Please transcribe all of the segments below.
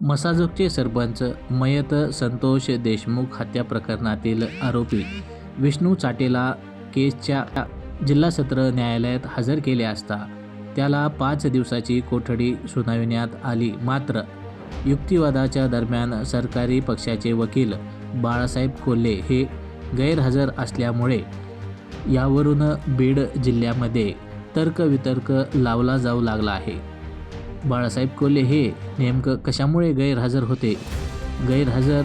मसाजोगचे सरपंच मयत संतोष देशमुख हत्या प्रकरणातील आरोपी विष्णू चाटेला केसच्या जिल्हा सत्र न्यायालयात हजर केले असता त्याला पाच दिवसाची कोठडी सुनाविण्यात आली. मात्र युक्तिवादाच्या दरम्यान सरकारी पक्षाचे वकील बाळासाहेब कोल्हे हे गैरहजर असल्यामुळे यावरून बीड जिल्ह्यामध्ये तर्कवितर्क लावला जाऊ लागला आहे. बाळासाहेब कोल्हे हे नेमकं कशामुळे गैरहजर होते? गैरहजर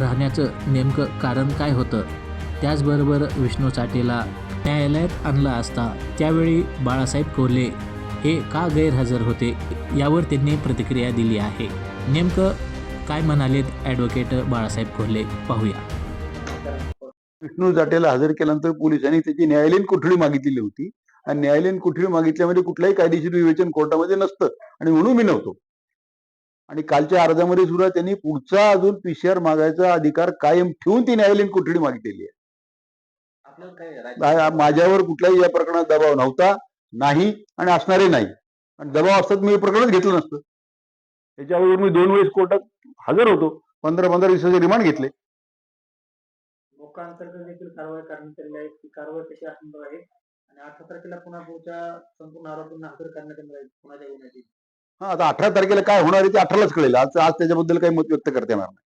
राहण्याचं नेमकं कारण काय होतं? त्याचबरोबर विष्णू चाटेला न्यायालयात आणला असता त्यावेळी बाळासाहेब कोल्हे हे का गैरहजर होते यावर त्यांनी प्रतिक्रिया दिली आहे. नेमकं काय म्हणालेत ॲडव्होकेट बाळासाहेब कोल्हे? पाहूया. विष्णू जाटेला हजर केल्यानंतर पोलिसांनी त्याची न्यायालयीन कोठडी मागितलेली होती. आणि न्यायालयीन कोठडी मागितल्यामध्ये कुठलाही कायदेशीर विवेचन कोर्टामध्ये नसतं. आणि म्हणून मी नव्हतो. आणि कालच्या अर्जामध्ये सुद्धा त्यांनी पुढचा अजून पीसीआर मागायचा अधिकार कायम ठेवून ती न्यायालयीन कोठडी मागितलेली आहे. माझ्यावर कुठलाही या प्रकरणात दबाव नव्हता नाही आणि असणारे नाही. आणि दबाव असतात मी हे प्रकरणच घेतलं नसतं. त्याच्यावर मी दोन वेळेस कोर्टात हजर होतो. पंधरा पंधरा दिवसाचे रिमांड घेतले. मोक्कांतर्गत देखील कारवाई करण्यात आलेली आहे. ती कारवाई कशी असणार आहे? आणि अठरा तारखेला पुन्हा पुढच्या संपूर्ण आरोपींना हजर करण्यात येणार आहे पुन्हा गुन्ह्याची हा आता अठरा तारखेला काय होणार आहे ते अठरालाच कळेल. आज आज त्याच्याबद्दल काही मत व्यक्त करता येणार नाही.